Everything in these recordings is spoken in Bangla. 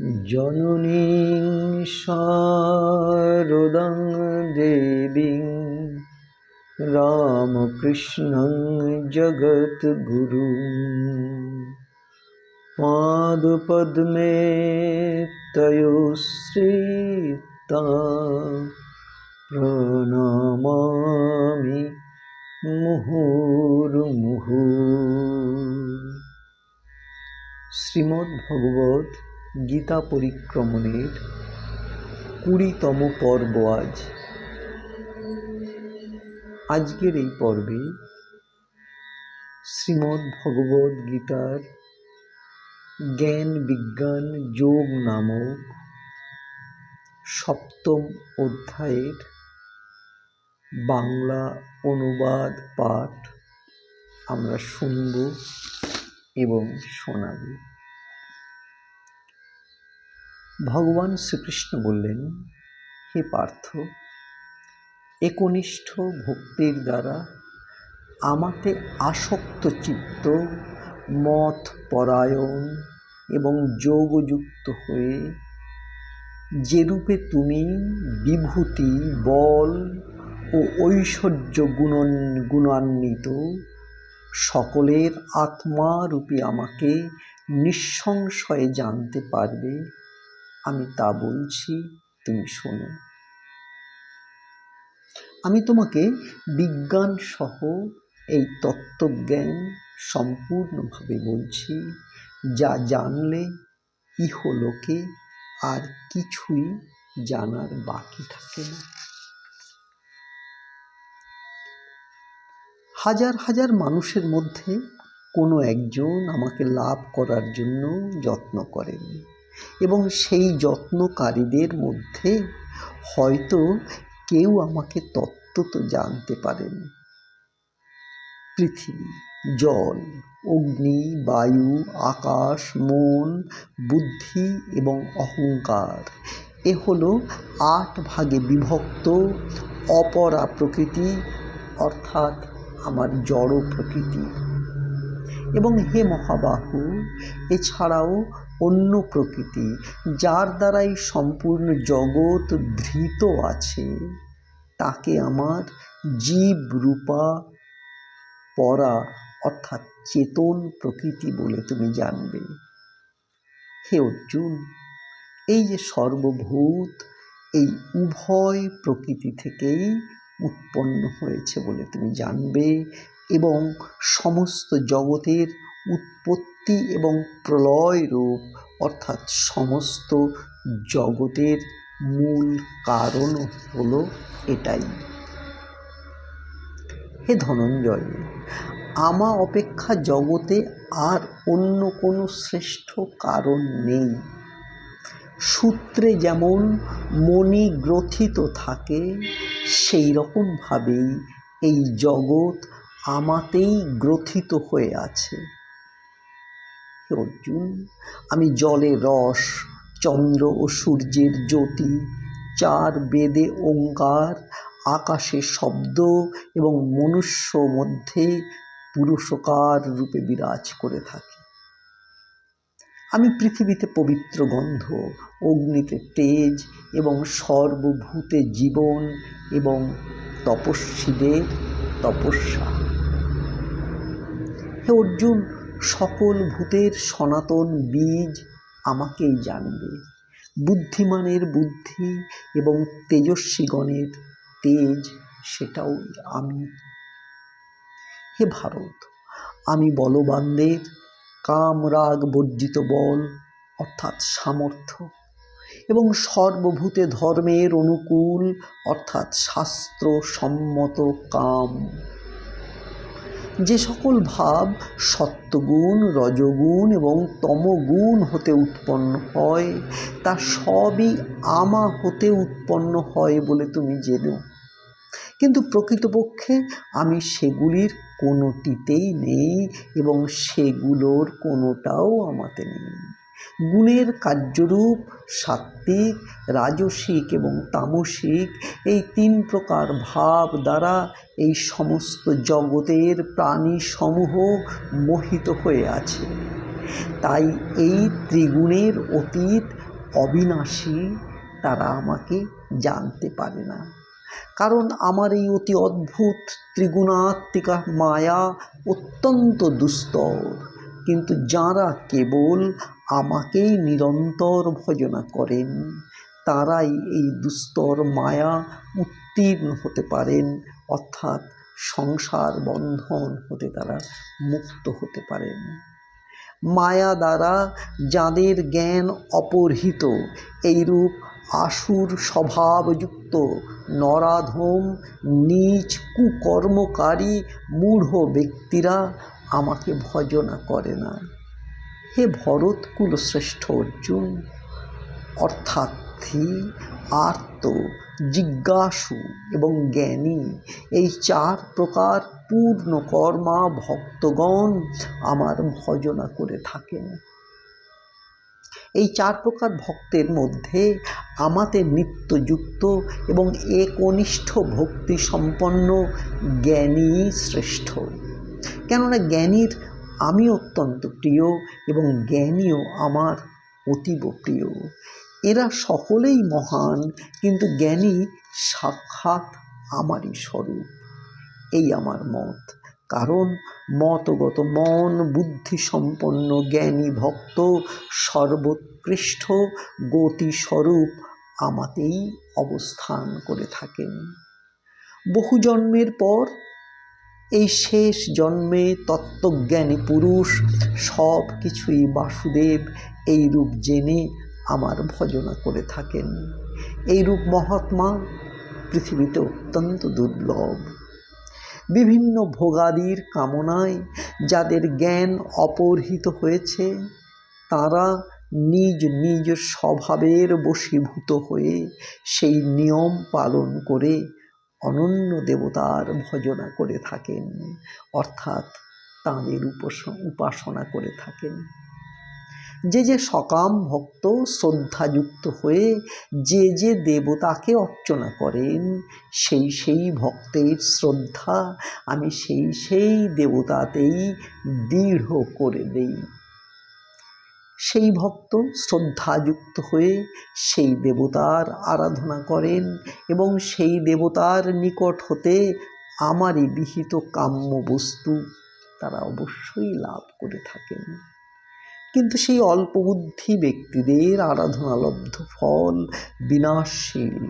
জননীং শারদাং দেবীং রামকৃষ্ণং জগদ্গুরুং পাদপদ্মে তয়োশ্রিতা প্রণমামি মুহুর্মুহু। শ্রীমদ্ ভগবত গীতা পরিক্রমণের কুড়িতম পর্ব আজ। আজকের এই পর্বে শ্রীমদ্ ভগবত গীতার জ্ঞান বিজ্ঞান যোগ নামক সপ্তম অধ্যায়ের বাংলা অনুবাদ পাঠ আমরা শুনব এবং শোনাব। ভগবান শ্রীকৃষ্ণ বললেন, হে পার্থ, একনিষ্ঠ ভক্তির দ্বারা আমাতে আসক্ত চিত্ত, মত পরায়ণ এবং যোগযুক্ত হয়ে যেরূপে তুমি বিভূতি, বল ও ঐশ্বর্য গুণন, গুণান্বিত, সকলের আত্মারূপী আমাকে নিঃসংশয়ে জানতে পারবে আমি তা বলছি, তুমি শোনো। আমি তোমাকে বিজ্ঞান সহ এই তত্ত্বজ্ঞান সম্পূর্ণভাবে বলছি, যা জানলে ইহলোকে আর কিছুই জানার বাকি থাকে না। হাজার হাজার মানুষের মধ্যে কোনো একজন আমাকে লাভ করার জন্য যত্ন করেন। এবং সেই যত্নকারীদের মধ্যে হয়তো কেউ আমাকে তত্ত্ব তো জানতে পারেন। পৃথিবী, জল, অগ্নি, বায়ু, আকাশ, মন, বুদ্ধি এবং অহংকার, এ হলো আট ভাগে বিভক্ত অপরা প্রকৃতি, অর্থাৎ আমার জড় প্রকৃতি। এবং হে মহাবাহু, এছাড়াও অন্য প্রকৃতি, যার দ্বারাই সম্পূর্ণ জগৎ ধৃত আছে, তাকে আমার জীব রূপা পরা অর্থাৎ চেতন প্রকৃতি বলে তুমি জানবে। হে অর্জুন, এই যে সর্বভূত, এই উভয় প্রকৃতি থেকেই উৎপন্ন হয়েছে বলে তুমি জানবে এবং সমস্ত জগতের উৎপত্তি এবং প্রলয় রূপ, অর্থাৎ সমস্ত জগতের মূল কারণ হল এটাই। হে ধনঞ্জয়, আমা অপেক্ষা জগতে আর অন্য কোনো শ্রেষ্ঠ কারণ নেই। সূত্রে যেমন মনি গ্রথিত থাকে সেই রকমভাবেই এই জগৎ আমাতেই গ্রথিত হয়ে আছে। অর্জুন, আমি জলে রস, চন্দ্র ও সূর্যের জ্যোতি, চার বেদে ওঙ্কার আকাশে শব্দ এবং মনুষ্য মধ্যে পুরুষকার রূপে বিরাজ করে থাকি। আমি পৃথিবীতে পবিত্র গন্ধ, অগ্নিতে তেজ এবং সর্বভূতে জীবন এবং তপস্বীদের তপস্যা। হে অর্জুন সকল ভূতের সনাতন বীজ আমাকেই জানবে। বুদ্ধিমানের বুদ্ধি এবং তেজস্বীগণের তেজ সেটাও আমি। হে ভারত, আমি বলবানদের কামরাগ বর্জিত বল অর্থাৎ সামর্থ্য এবং সর্বভূতে ধর্মের অনুকূল অর্থাৎ শাস্ত্র সম্মত কাম। যে সকল ভাব সত্যগুণ রজগুণ এবং তমগুণ হতে উৎপন্ন হয়, তা সবই আমা হতে উৎপন্ন হয় বলে তুমি জেনো। কিন্তু প্রকৃতপক্ষে আমি সেগুলির কোনোটিতেই নেই এবং সেগুলোর কোনোটাও আমাতে নেই। গুণের কার্যরূপ সাত্ত্বিক, রাজসিক এবং তামসিক এই তিন প্রকার ভাব দ্বারা এই সমস্ত জগতের প্রাণীসমূহ মোহিত হয়ে আছে। তাই এই ত্রিগুণের অতীত অবিনাশী তারা আমাকে জানতে পারে না। কারণ আমার এই অতি অদ্ভুত ত্রিগুণাত্মিকা মায়া অত্যন্ত দুস্তর। কিন্তু যাঁরা কেবল আমাকেই নিরন্তর ভজনা করেন, তারাই এই দুস্তর মায়া উত্তীর্ণ হতে পারেন অর্থাৎ সংসার বন্ধন হতে তারা মুক্ত হতে পারেন। মায়া দ্বারা যাদের জ্ঞান অপহৃত, এইরূপ আসুর স্বভাবযুক্ত, নরাধম, নীচ কুকর্মকারী, মূঢ় ব্যক্তিরা আমাকে ভজনা করে না। হে ভরত কুলশ্রেষ্ঠ অর্জুন অর্থার্থী আর্ত জিজ্ঞাসু এবং জ্ঞানী। এই চার প্রকার পূর্ণ কর্মা ভক্তগণ আমার ভজনা করে থাকেন। এই চার প্রকার ভক্তের মধ্যে আমাদের নিত্যযুক্ত এবং একনিষ্ঠ ভক্তি সম্পন্ন জ্ঞানী শ্রেষ্ঠ। কেননা জ্ঞানীর আমি অত্যন্ত প্রিয় এবং জ্ঞানীও আমার অতীব প্রিয়। এরা সকলেই মহান, কিন্তু জ্ঞানী সাক্ষাৎ আমারই স্বরূপ। এই আমার মত। কারণ মতগত মন বুদ্ধি সম্পন্ন জ্ঞানী ভক্ত, সর্বোৎকৃষ্ট গতিস্বরূপ আমাতেই অবস্থান করে থাকেন। বহু জন্মের পর এই শেষ জন্মে তত্ত্বজ্ঞানী পুরুষ সব কিছুই বাসুদেব এই রূপ জেনে আমার ভজনা করে থাকেন। এই রূপ মহাত্মা পৃথিবীতে অত্যন্ত দুর্লভ। বিভিন্ন ভোগাদির কামনায় যাদের জ্ঞান অপহৃত হয়েছে, তারা নিজ নিজ স্বভাবের বশীভূত হয়ে সেই নিয়ম পালন করে অনন্য দেবতার ভজনা করে থাকেন, অর্থাৎ তাঁদের উপাসনা করে থাকেন। যে যে সকাম ভক্ত শ্রদ্ধাযুক্ত হয়ে যে যে দেবতাকে অর্চনা করেন, সেই সেই ভক্তের শ্রদ্ধা আমি সেই সেই দেবতাতেই দৃঢ় করে দেই। সেই ভক্ত শ্রদ্ধাযুক্ত হয়ে সেই দেবতার আরাধনা করেন এবং সেই দেবতার নিকট হতে আমারই বিহিত কাম্য বস্তু তারা অবশ্যই লাভ করে থাকেন। কিন্তু সেই অল্প বুদ্ধি ব্যক্তিদের আরাধনালব্ধ ফল বিনাশশীল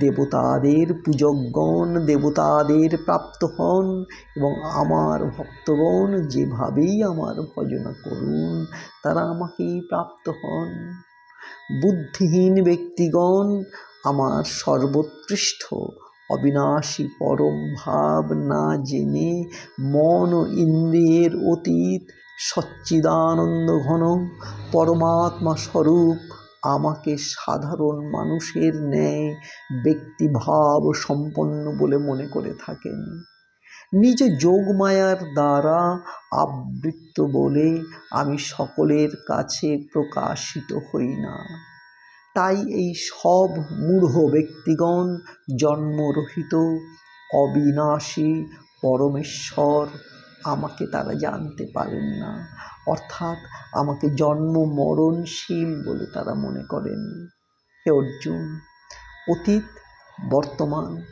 দেবতাদের পূজকগণ দেবতাদের প্রাপ্ত হন এবং আমার ভক্তগণ যেভাবেই আমার ভজনা করুন, তারা আমাকেই প্রাপ্ত হন। বুদ্ধিহীন ব্যক্তিগণ আমার সর্বোৎকৃষ্ট, অবিনাশী পরম ভাব না জেনে মন ও ইন্দ্রিয়ের অতীত সচ্চিদানন্দ ঘন, পরমাত্মা স্বরূপ, আমাকে সাধারণ মানুষের ন্যায় ব্যক্তিভাব সম্পন্ন বলে মনে করে থাকেন। নিজ যোগমায়ার দ্বারা আবৃত্ত বলে আমি সকলের কাছে প্রকাশিত হই না। তাই এই সব মূঢ় ব্যক্তিগণ জন্মরহিত, অবিনাশী, পরমেশ্বর আমাকে তারা জানতে পারেন না। অর্থাৎ আমাকে জন্ম মরণশীল বলে তারা মনে করেন। হে অর্জুন, অতীত, বর্তমান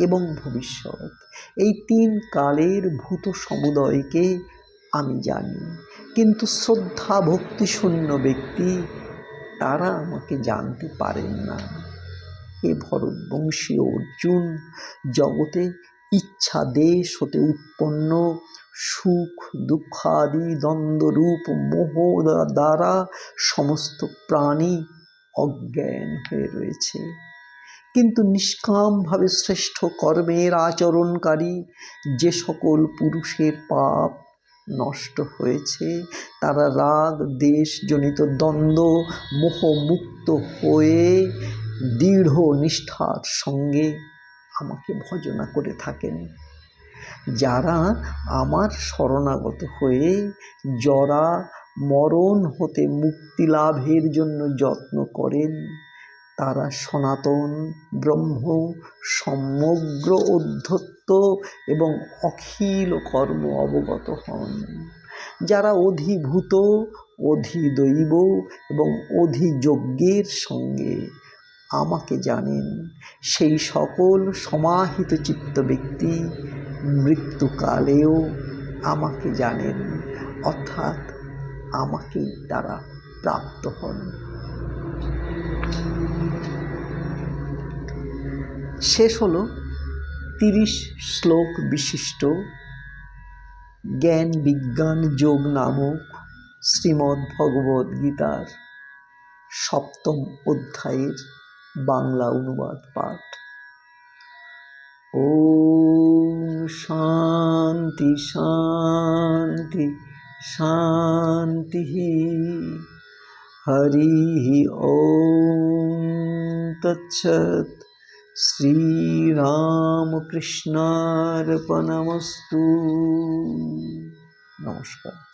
এবং ভবিষ্যৎ, এই তিন কালের ভূত সমুদয়কে আমি জানি। কিন্তু শ্রদ্ধা ভক্তিশূন্য ব্যক্তি তারা আমাকে জানতে পারেন না। এ ভরতবংশী অর্জুন, জগতে ইচ্ছা দেশ হতে উৎপন্ন সুখ, দুঃখাদি, দ্বন্দ্বরূপ, মোহ দ্বারা সমস্ত প্রাণী অজ্ঞান হয়ে রয়েছে। কিন্তু নিষ্কামভাবে শ্রেষ্ঠ কর্মের আচরণকারী যে সকল পুরুষের পাপ নষ্ট হয়েছে, তারা রাগ, দেশজনিত দ্বন্দ্ব, মোহমুক্ত হয়ে দৃঢ় নিষ্ঠার সঙ্গে আমাকে ভজনা করে থাকেন। যারা আমার শরণাগত হয়ে জরা মরণ হতে মুক্তি লাভের জন্য যত্ন করেন, তারা সনাতন, ব্রহ্ম, সমগ্র অধ্যত্ত এবং অখিল কর্ম অবগত হন। যারা অধিভূত, অধিদৈব এবং অধিযজ্ঞের সঙ্গে আমাকে জানেন, সেই সকল সমাহিত চিত্ত ব্যক্তি মৃত্যুকালেও আমাকে জানেন, অর্থাৎ আমাকেই তারা প্রাপ্ত হন। শেষ হলো তিরিশ শ্লোক বিশিষ্ট জ্ঞান বিজ্ঞান যোগ নামক শ্রীমদ্ ভগবদ গীতার সপ্তম অধ্যায়ের বাংলা অনুবাদ পাঠ। ও শান্তি শান্তি শান্তি হরি ওম তৎসৎ। শ্রীরামকৃষ্ণার্পণমস্তু। নমস্কার।